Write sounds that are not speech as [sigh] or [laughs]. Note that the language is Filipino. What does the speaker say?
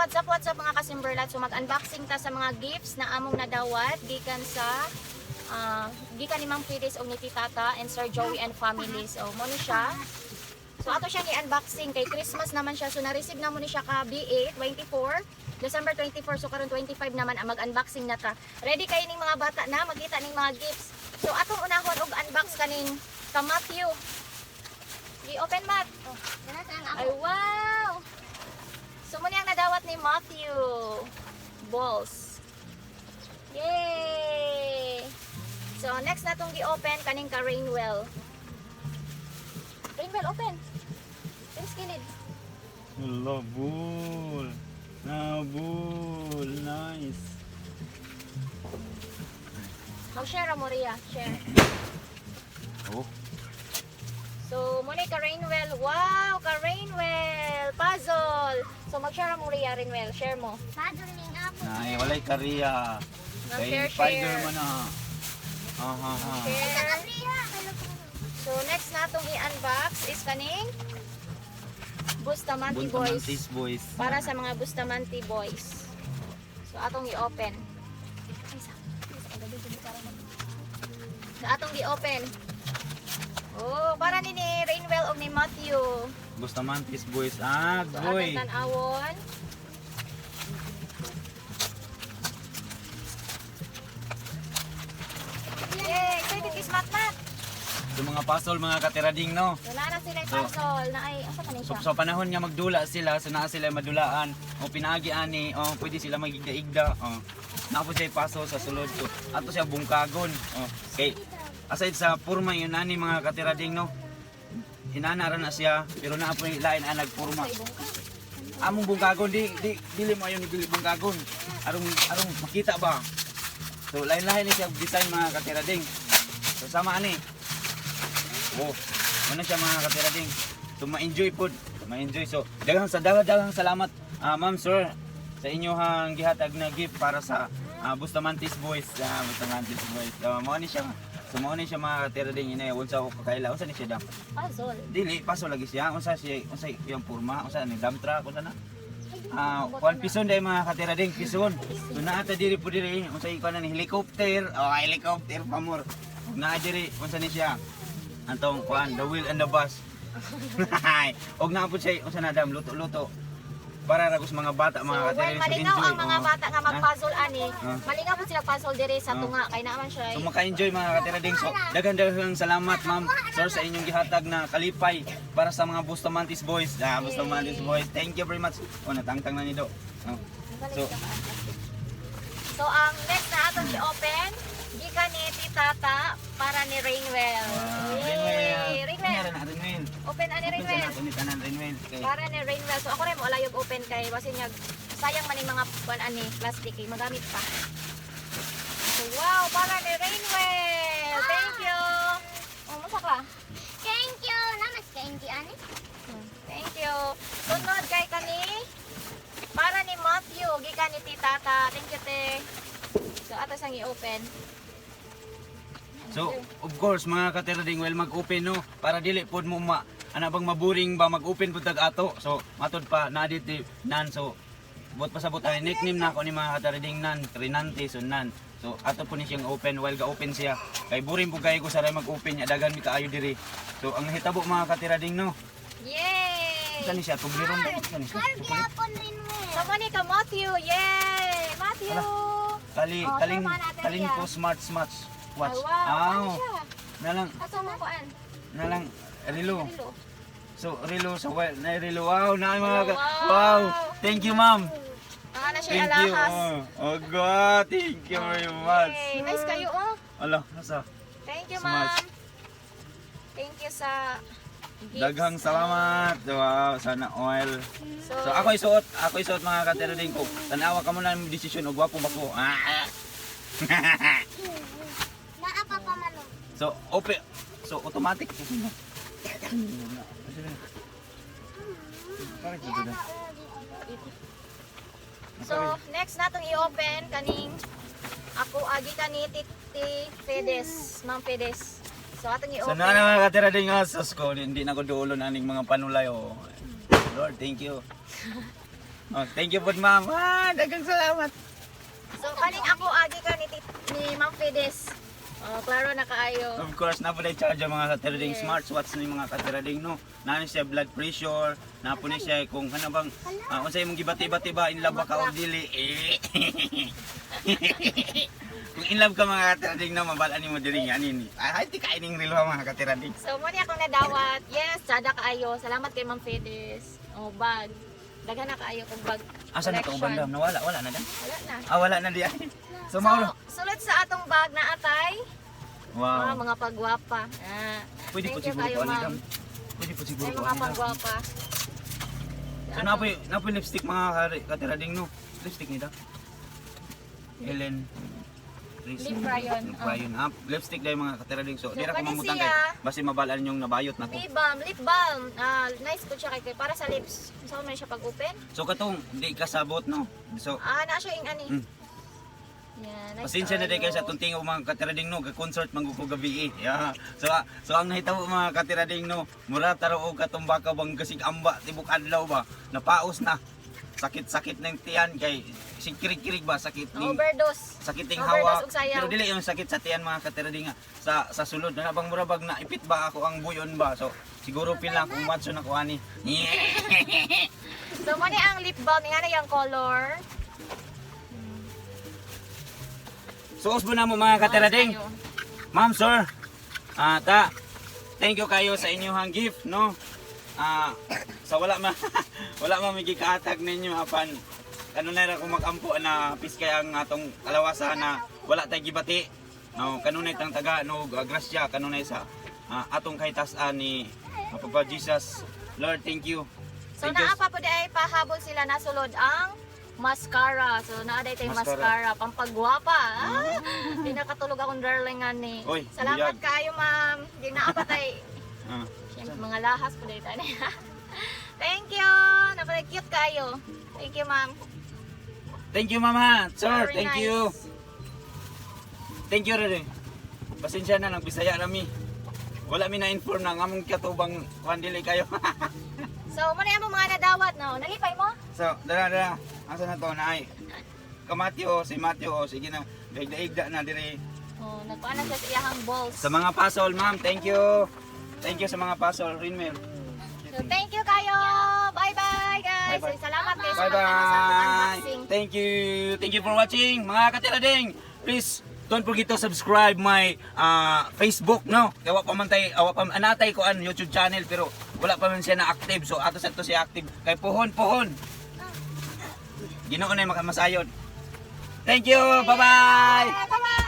what's up, what's up mga kasimberlat. So mag-unboxing ta sa mga gifts na among nadawat gikan sa ah, gikan ni Ma'am Piris og ni Titata and Sir Joey and family. So mo ni siya. So ato siya ni unboxing kay Christmas naman siya. So na-receive na mo ni siya ka B8 24 December 24 so karon 25 naman ang mag-unboxing na ta. Ready kay ning mga bata na magkita ning mga gifts. So atong unahon og unbox kaning ka Matthew. I-open mat. Kana sa ang Ay, wow! So, muna ang nadawat ni Matthew. Balls. Yay! So, next na itong gi-open, kaning ka Rainwell. Rainwell, open. Please, kilid. Hello, bull. Na bull. Nice. Mag-share mo, Ria. Share. Oh. So, muna ka Rainwell. Wow! Ka Rainwell! Puzzle! So, mag-share mo, Ria, Rainwell. Share mo. Paduling ako. Nay, walay kariya. Kay Spider share. man na. Aha, ha. Share. Kapriya. Hello po. So, next na itong i-unbox is kaning Bustamante Boys. Buntamantis boys. Para sa mga Bustamante Boys. So, atong i-open. Sa- sa So, atong i-open. Oh, para ni ni Rainwell o ni Matthew. Bustamantis boys. Ah, So, boy. atong tanawon. Yay! Excited is Mat Mat! Sa mga pasol, mga katirading, no? Wala na sila So, parcel na ay, asa ka na So, siya? sa panahon nga magdula sila, sa naa sila madulaan, o pinaagi ani, o pwede sila magigda-igda, o. Napo siya paso sa sulod ko. Ato siya bungkagon. O. Kay, aside sa purma yun ani mga katirading, no? Inanara na siya, pero na po lain ang ka. Among bungkagon, di, di, dili mo ayon dili bungkagon. Arong, arong makita ba? So, lain-lain ni siya design mga katirading. So, sama ani. Oh, ano siya mga katirading. So, ma-enjoy po. Ma-enjoy. So, daghang sa daghang, salamat, ah, ma'am, sir, sa inyong gihatag na gift para sa ah, Bustamantis Boys. Ah, Bustamantis Boys. So, mo ni siya. So, mo ni siya mga katirading. Inay, unsa ko kakaila. Unsa ni siya dam? Puzzle. Dili, paso lagi siya. Unsa siya, unsa yung purma, unsa ni dump truck, unsa na? Ah, kuan pison day mga katira ding pison. So naa ta diri po diri, unsa ikaw na ni helicopter. Oh, helicopter pamor. Ug naa diri unsa ni siya? Antong kuan, the wheel and the bus. [laughs] Og naa po siya unsa na dam luto-luto. Para ra sa mga bata So, mga well, katira malinaw ang mga bata nga mag-puzzle ani. Ah. Malinaw po sila puzzle dire sa Ah. tunga kay naman siya. So maka-enjoy mga katirading. So daghan daghang salamat ma'am sir sa inyong gihatag na kalipay para sa mga Bustamantis boys. Ah, Bustamantis boys. Thank you very much. O natangtang na ni do. Oh. So So ang next na atong i-open, gikan ni Titata para ni Rainwell. Wow, Yay! Rainwell. Ano na Renwell? Open ani Open Rainwell. nato ni tanan Renwell. Kay Para ni Rainwell. So ako rin mo alayog open kay basin niya sayang man yung mga kuan ani plastic kay magamit pa. So wow, para ni Rainwell. Thank you. Oh, masa ka? Thank you. Namas ka hindi ani. Thank you. Sunod kay kani para ni Matthew, gikan ni Titata. Thank you, te. So, ato sang i-open. So, of course, mga katirading, well, mag-open, no? Para dili pod mo ma, ana bang maburing ba mag-open pod tag ato. So, matod pa, na dito, nan, so, bot pasabot ang nickname na ako ni mga katirading nan, Trinante, so nan. So, ato po ni siyang open, while ga-open siya. Kay buring po kayo ko sa ray mag-open niya, dagan mi kaayo diri. So, ang hitabo mga katirading, no? Yay! Saan ni siya? Tugliron ba? Saan ni siya? Mo. So, mani ka, Matthew. Yay! Matthew! Kali, kaling, kaling ko smart smart watch. Ay, wow. Ano Aw, siya? nalang, Asa mo kuan? nalang, relo. Rilo. So, relo sa well, na relo. Wow, na mga ka- Wow. Wow. Thank you, ma'am. Ang ano siya, Thank you. alahas. Oh, oh God, thank you very much. Yay! Nice kayo, oh. Ala, nasa. Thank you, So much. ma'am. Thank you sa gifts. Daghang salamat. Wow, sana oil. So, So, ako isuot, ako isuot mga katirading ko. Tanawa ka muna ng desisyon og wapo ba ko. Ah. [laughs] Naa pa pa manong. So, open. So, automatic. Na? So, next natong i-open kaning ako agi ka ni Titi Fedes, Ma'am Fedes. So, atong So i-open. na na katira din nga sus ko, hindi na ko duulo na aning mga panulay o. Lord, thank you. [laughs] Oh, thank you po, ma'am. Ah, dagang salamat. So, kaning ako agi ka ni, ni Ma'am Fides. Oh, klaro na kaayo. Of course, na po na charge ang mga katirading Yes. smartwatch ni mga katirading no. Nani siya blood pressure, na po ni siya kung ano bang uh, unsay mong gibati-bati ba in love ba ka o dili. Eh. [laughs] kung in love ka mga katirading no, mabalaan nimo dili nga ani. Ay, ti kaining real mga katirading. So, muna akong nadawat. Yes, sada kaayo. Salamat kay Ma'am Fides. Oh, bag. Daghan na kaayo kong bag. Asa na to bandam? Nawala, wala na dan. Wala na. Ah, wala na di. [laughs] So, So, sulit sa atong bag na atay. Ah, Wow. mga pagwapa. Ah, Pwede po siguro kayo, ko dam. Pwede po siguro ko mga dam. pagwapa. So napoy napoy lipstick mga katirading no. Lipstick nito. Helen Ryan, Lip oh. Ryan. Ah, lipstick dahil mga katirading. So, So, di ra ko mamutang kay basi mabalaan yung nabayot nako. Lip balm, lip balm. Ah, nice po siya kay para sa lips. Saan man siya pag-open? So katong di kasabot no. So Ah, na siya yung ani. Mm. Yan, nice pasensya na din kayo sa tunting o mga katirading no, ka-concert man ko gabi eh. Yeah. So ah, so ang nahitabo mga katirading no, mura taro og katong baka bang kasig amba tibok adlaw ba. Napaos na. Sakit-sakit ng tiyan kay sikirig-kirig ba sakit ning Overdose. sakit ting hawa. Pero dili yung sakit sa tiyan mga katirading nga. Sa sa sulod na bang murabag na ipit ba ako ang buyon ba. So siguro pila kung matso na ko ani. [laughs] So, muna ang lip balm. Nga na yung color. Suos mo na mo mga katirading. Kayo. Ma'am, sir. Ah, ta. Thank you kayo sa inyong gift, no? Ah, sa wala ma [laughs] wala ma may gikaatag ninyo apan ano na kung makampo na piskay ang atong kalawasa na wala tay gibati. No, kanunay tang taga no grasya kanunay sa ah, atong kahitasan ni Papa Jesus. Lord, thank you. So, Thank naa pa po di ay pahabol sila na sulod ang mascara. So, naa day tayo Mascara. mascara. Pampagwapa. Ah, [laughs] di nakatulog akong darling nga ni. Uy, Salamat buyag. kayo, ma'am. Di naa pa [laughs] tayo. Ah. Siyempre, mga lahas po dito. Thank you. Napalay cute kayo. Thank you, ma'am. Thank you, Mama. Sir, Very thank nice. you. Thank you rin. Pasensya na, nagbisaya nami. Wala mi na-inform na ngamong katubang kandili kayo. [laughs] So, muna yung mga nadawat, no? Nalipay mo? so, dara dara. Asa na to na ay? Kamatyo, si Matyo, o sige na. Daigda na dire. Oh, nagpaano siya sa iyahang balls. Sa mga pasol, ma'am, thank you. Thank you sa mga pasol, Rinmel. So, thank you kayo. Bye-bye, guys. Bye-bye. Salamat kayo sa Bye mga sa ating bye. unboxing. Thank you. Thank you for watching. Mga katirading, please don't forget to subscribe my uh, Facebook, no? Kaya wa pa man tay, awa pa anatay ko an YouTube channel pero wala pa man siya na active. So ato sa to siya active. Kay puhon puhon. Ginoo na makamasayod. Thank you. Bye-bye. Bye-bye.